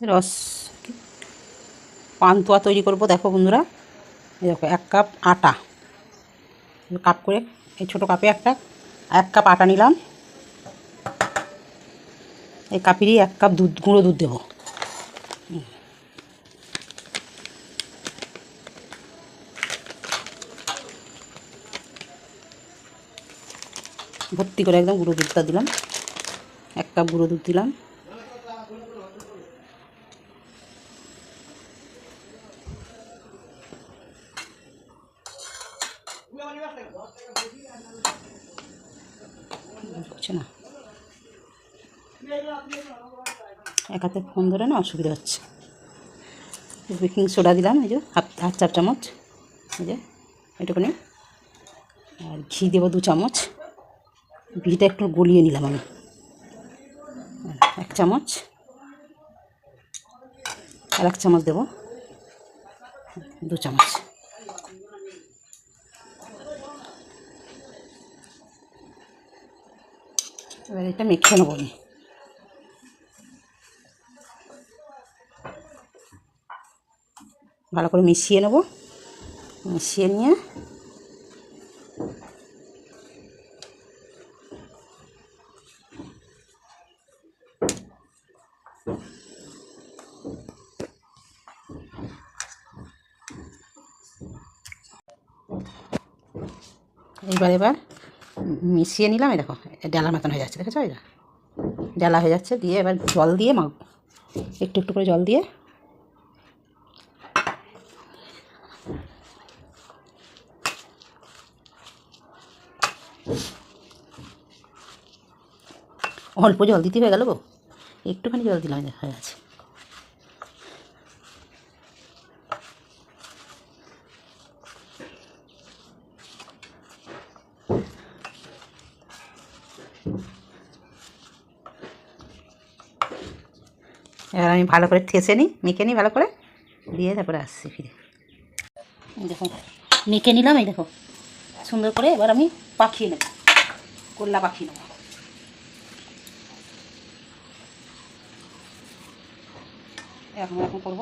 রস। পান্তুয়া তৈরি করব, দেখো বন্ধুরা। দেখো, এক কাপ আটা। কাপ করে, এই ছোটো কাপে একটা, এক কাপ আটা নিলাম। এই কাপেরই এক কাপ দুধ, গুঁড়ো দুধ দেবো। ভর্তি করে একদম গুঁড়ো দুধটা দিলাম। এক কাপ গুঁড়ো দুধ দিলাম। হচ্ছে না। এক হাতে ফোন ধরে না অসুবিধা হচ্ছে। বেকিং সোডা দিলাম, এই যে হাফ হাফ চার চামচ, এই যে এটুকুনি। আর ঘি দেবো দু চামচ। ঘিটা একটু গলিয়ে নিলাম আমি। এক চামচ। আর এক চামচ দেবো। দু চামচ। এটা মেখে নেব আমি। ভালো করে মিশিয়ে নেব। মিশিয়ে নিয়ে এইবার এবার মিশিয়ে নিলাম দেখো। ডালার মতন হয়ে যাচ্ছে, দেখেছ এটা? ডালা হয়ে যাচ্ছে, দিয়ে এবার জল দিয়ে মা একটু একটু করে জল দিয়ে। অল্প জল দিতে হয়ে গেল গো। একটুখানি জল দিলাম, হয়ে গেছে। এবার আমি ভালো করে ঠেসে নিই, মেখে নিই ভালো করে, দিয়ে তারপরে আসছি ফিরে। দেখো, মেখে নিলাম, এই দেখো। সুন্দর করে এবার আমি পাখিয়ে নেব, গোল্লা পাখিয়ে নেব। এখন এরকম করব।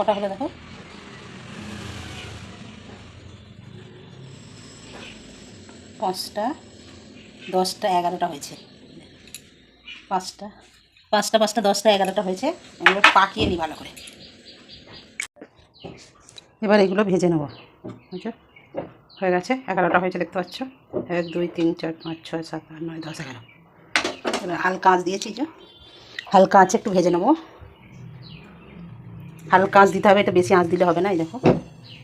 কটা হলো দেখো? পাঁচটা, দশটা, এগারোটা হয়েছে। পাঁচটা পাঁচটা পাঁচটা, দশটা, এগারোটা হয়েছে। এগুলো পাকিয়ে নিই ভালো করে। এবার এগুলো ভেজে নেব। বুঝছ? হয়ে গেছে, এগারোটা হয়েছে, দেখতে পাচ্ছ? এক, দুই, তিন, চার, পাঁচ, ছয়, সাত, আট, নয়, দশ, এগারো। এবার হালকা আঁচ দিয়েছি যে। হালকা আঁচে একটু ভেজে নেব। হালকা আঁচ দিতে হবে, এটা বেশি আঁচ দিলে হবে না, এই দেখো।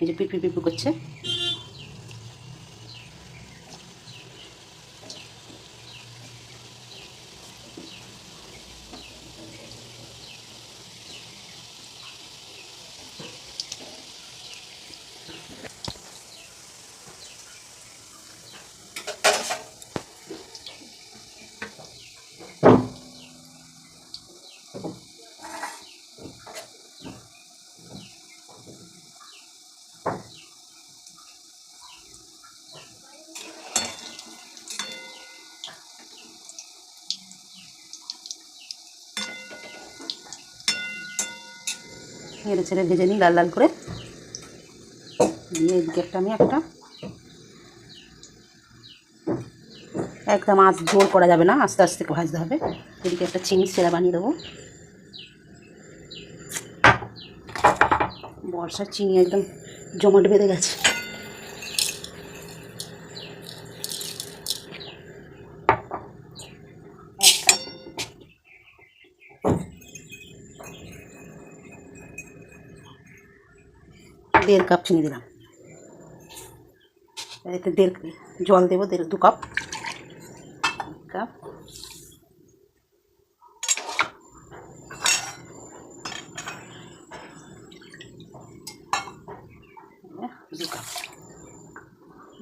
এই যে পিপি পিপি করছে। নেড়ে ছেড়ে ভেজে নিই লাল লাল করে। দিয়ে এদিকে একটা আমি একটা একদম আঁচ জোর করা যাবে না, আস্তে আস্তে ভাজতে হবে। এদিকে একটা চিনি সেরা বানিয়ে দেবো। বর্ষার চিনি একদম জমাট বেঁধে গেছে। দেড় কাপ চিনি দিলাম। এতে দেড় জল দেবো, দেড়, দু কাপ। কাপ। দু কাপ।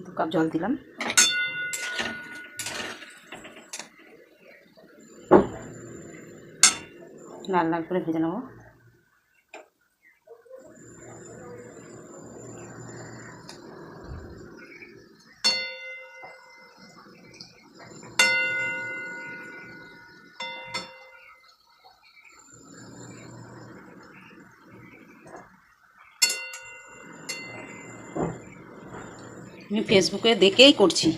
দু কাপ জল দিলাম। লাল লাল করে ভেজে নেব। আমি ফেসবুকে দেখেই করছি।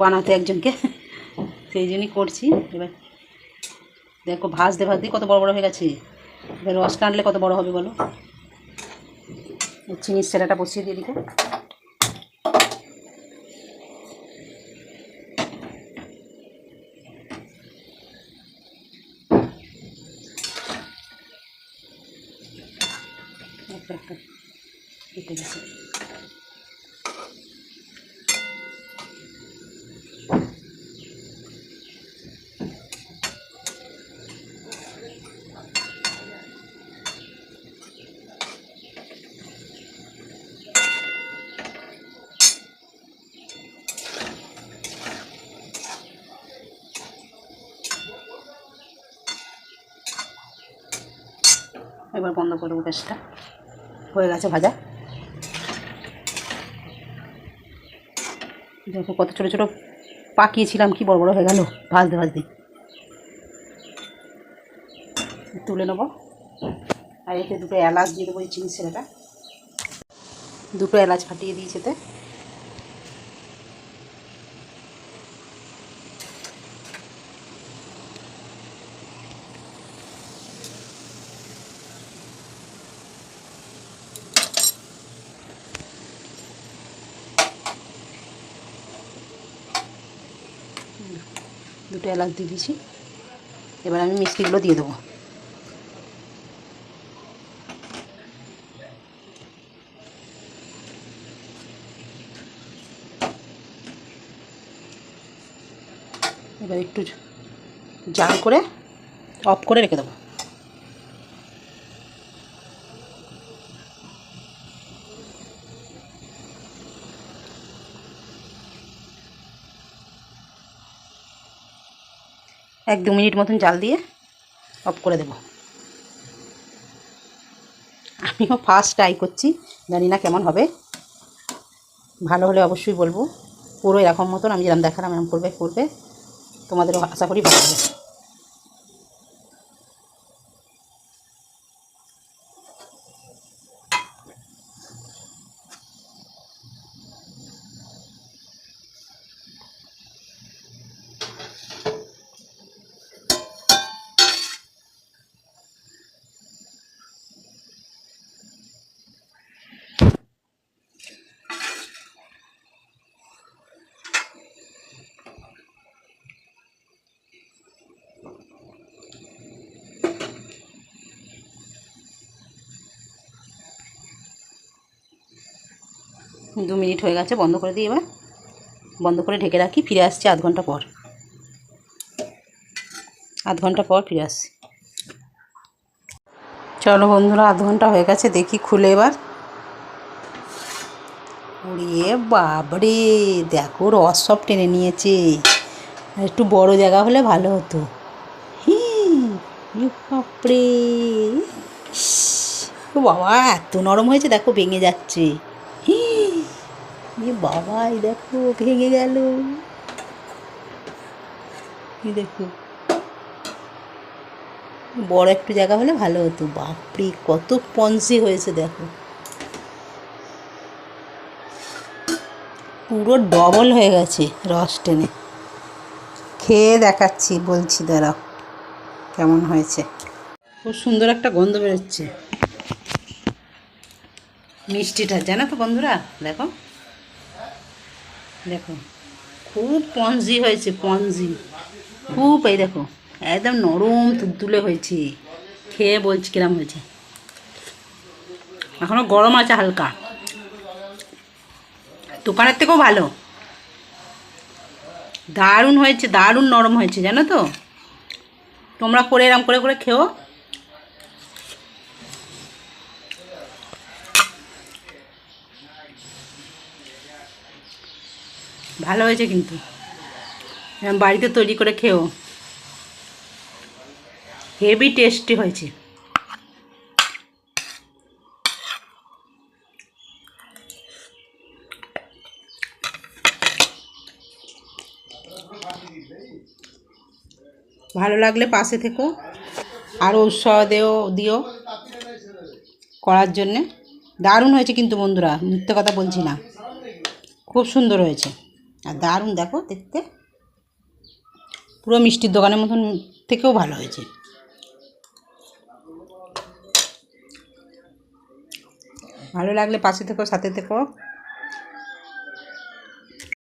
বানাতে একজনকে। সেই জন্যই করছি। এবার দেখো ভাজতে ভাজতে কত বড় বড় হয়ে গেছে। এবার রস টানলে কত বড় হবে বলো? চিনির সেরাটা বসিয়ে দিয়ে দিকে এবার বন্ধ করব গ্যাসটা। হয়ে গেছে ভাজা। দেখো কত ছোটো ছোটো পাকিয়েছিলাম, কি বড় বড় হয়ে গেল। ভাজতে ভাজতে। তুলে নেব। আর এতে দুটো এলাচ দিয়ে দেবো এই চিনি ছেলেটা। দুটো এলাচ ফাটিয়ে দিয়েছি দুটো এলাচ দিয়ে দিয়েছি। এবার আমি মিষ্টিগুলো দিয়ে দেবো। এবার একটু জাল করে অফ করে রেখে দেবো। এক দু মিনিট মতন জাল দিয়ে অফ করে দেব। আমিও ফার্স্ট ট্রাই করছি, জানি না কেমন হবে। ভালো হলে অবশ্যই বলব। পুরো এরকম মতন আমি যেরকম দেখালাম, এরকম করবে করবে। তোমাদেরও আশা করি ভালো হবে। দু মিনিট হয়ে গেছে, বন্ধ করে দিই এবার। বন্ধ করে ঢেকে রাখি, ফিরে আসছি আধ ঘণ্টা পর। আধ ঘণ্টা পর ফিরে আসছি। চলো বন্ধুরা, আধ ঘণ্টা হয়ে গেছে, দেখি খুলে এবার। উড়িয়ে বাবরে দেখো রস সব টেনে নিয়েছে। একটু বড় জায়গা হলে ভালো হতো। বাপরে। বাবা, এত নরম হয়েছে, দেখো ভেঙে যাচ্ছে। এ বাবা দেখো, ভেঙে গেল। দেখো। বড় একটু জায়গা হলে ভালো হতো। বাপরে, কত পঞ্চি হয়েছে, দেখো। পুরো ডবল হয়ে গেছে রস টেনে। খেয়ে দেখাচ্ছি, বলছি দাঁড়াও, কেমন হয়েছে। খুব সুন্দর একটা গন্ধ বেরোচ্ছে। মিষ্টিটা, জানো তো বন্ধুরা, দেখো। দেখো, খুব পঞ্জি হয়েছে, পঞ্জি। খুব, এই দেখো, একদম নরম তুলতুলে হয়েছে। খেয়ে বলছি কিরম হয়েছে। এখনও গরম আছে হালকা। দোকানের থেকেও ভালো। দারুণ হয়েছে, দারুণ নরম হয়েছে, জানো তো? তোমরা করে এরম করে করে খেও। ভালো হয়েছে কিন্তু। বাড়িতে তৈরি করে খেও হেভি টেস্টি হয়েছে। ভালো লাগলে পাশে থেকো। আরও উৎসাহ দেও, দিও করার জন্যে। দারুণ হয়েছে কিন্তু বন্ধুরা, মিথ্যে কথা বলছি না। খুব সুন্দর হয়েছে। আর দারুণ দেখো দেখতে। পুরো মিষ্টির দোকানের মতন থেকেও ভালো হয়েছে। ভালো লাগলে পাশে থেকো, সাথে থেকো।